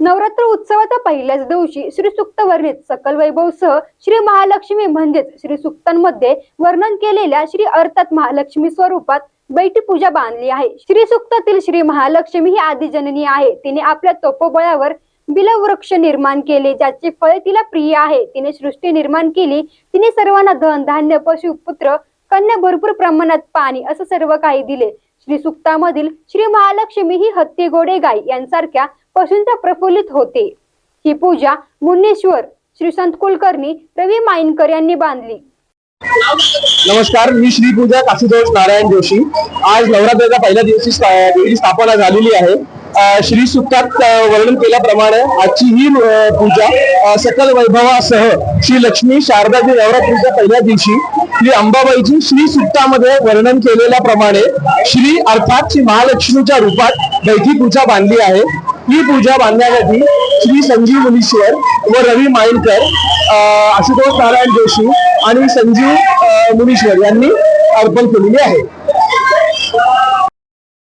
नवरात्र उत्सवाच्या पहिल्याच दिवशी श्री सुक्त वर्णित सकल वैभव सह श्री महालक्ष्मी म्हणजेच श्री सुक्तांमध्ये वर्णन केलेल्या श्री अर्थात महालक्ष्मी स्वरूपात बैठी पूजा बांधली आहे. श्री सुक्तातील श्री महालक्ष्मी ही आदिजननी आहे. तिने आपल्या तोपोबळावर बिलवृक्ष निर्माण केले ज्याचे फळे तिला प्रिय आहे. तिने सृष्टी निर्माण केली. तिने सर्वांना धन धान्य पशु पुत्र कन्या भरपूर प्रमाणात पाणी असं सर्व काही दिले. श्री सुक्तामधील श्री महालक्ष्मी ही हत्ती घोडे गाई यांसारख्या पशूंचा प्रफुल्लित होते. ही पूजा मुन्नेश्वर श्री संत कुलकर्णी रवी माईनकर यांनी बांधली. नमस्कार मी श्री पूजा काशीदोष नारायण जोशी. आज नवरात्राच्या पहिल्या दिवशी स्थापना झालेली आहे. श्री सुक्तात वर्णन केल्याप्रमाणे आजची ही पूजा सकल वैभवासह श्री लक्ष्मी शारदाची नवरात्रीच्या पहिल्या दिवशी श्री अंबाबाईची श्री सुक्तामध्ये वर्णन केलेल्याप्रमाणे श्री अर्थात श्री महालक्ष्मीच्या रूपात बैठी पूजा बांधली आहे. ही पूजा बांधण्यासाठी श्री संजीव मुनीश्वर व रवी माईनकर आशुतोष नारायण जोशी आणि संजीव मुनीश्वर यांनी अर्पण केलेली आहे.